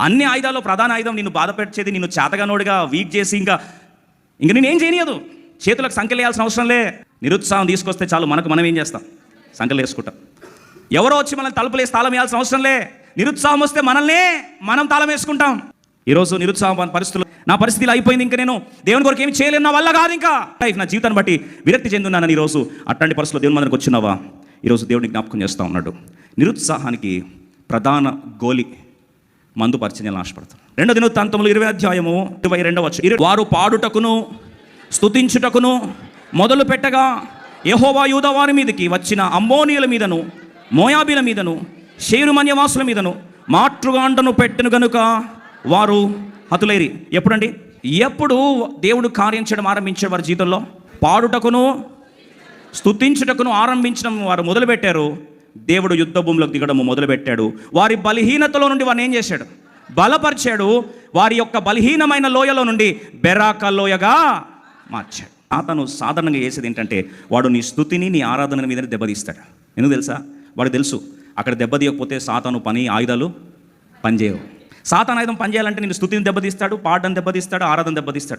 అన్ని ఆయుధాల్లో ప్రధాన ఆయుధం నిన్ను బాధపెట్టేది నిన్ను చేతగానోడిగా వీక్ చేసి ఇంకా ఇంక నేను ఏం చేయనియదు. చేతులకు సంఖ్యలు వేయాల్సిన అవసరం లే. నిరుత్సాహం తీసుకొస్తే చాలు మనకు మనం ఏం చేస్తాం? సంఖ్యలు వేసుకుంటాం. ఎవరో వచ్చి మనల్ని తలుపులేసి తాళం వేయాల్సిన అవసరం లే. నిరుత్సాహం వస్తే మనల్నే మనం తాళం వేసుకుంటాం. ఈరోజు నిరుత్సాహం పరిస్థితులు నా పరిస్థితిలో అయిపోయింది ఇంకా నేను దేవుని కొరకు ఏమి చేయలేను నా వల్ల కాదు ఇంకా. లైఫ్ నా జీవితాన్ని బట్టి విరక్తి చెందున్నానని ఈరోజు అట్లాంటి పరిస్థితుల్లో దేవుని మనకు వచ్చినావా? ఈరోజు దేవుడిని జ్ఞాపకం చేస్తూ ఉన్నాడు. నిరుత్సాహానికి ప్రధాన గోలి మందు పరిచయం ఆశపడతాను. రెండో దినవృత్తాంతములు ఇరవై అధ్యాయము ఇరవై రెండవ వారు పాడుటకును స్తుతించుటకును మొదలు పెట్టగా యహోవా యూదవారి మీదకి వచ్చిన అమ్మోనియుల మీదను మోయాబీల మీదను షేరుమన్యవాసుల మీదను మాతృగాండను పెట్టను గనుక వారు హతులేరి. ఎప్పుడండి? ఎప్పుడు దేవుడు కార్యం చేయడం వారి జీవితంలో? పాడుటకును స్తుతించుటకును ఆరంభించడం వారు మొదలుపెట్టారు. దేవుడు యుద్ధ భూమిలోకి దిగడము మొదలుపెట్టాడు. వారి బలహీనతలో నుండి వారిని ఏం చేశాడు? బలపరిచాడు. వారి యొక్క బలహీనమైన లోయలో నుండి బెరాక లోయగా మార్చాడు. అతను సాధారణంగా చేసేది ఏంటంటే వాడు నీ స్థుతిని నీ ఆరాధన మీద దెబ్బతీస్తాడు. ఎందుకు తెలుసా? వాడు తెలుసు. అక్కడ దెబ్బతీయకపోతే సాతాను పని ఆయుధాలు పనిచేయవు. సాతాను ఆయుధం పనిచేయాలంటే నేను స్థుతిని దెబ్బతీస్తాడు పాడడం దెబ్బతీస్తాడు ఆరాధన దెబ్బతీస్తాడు.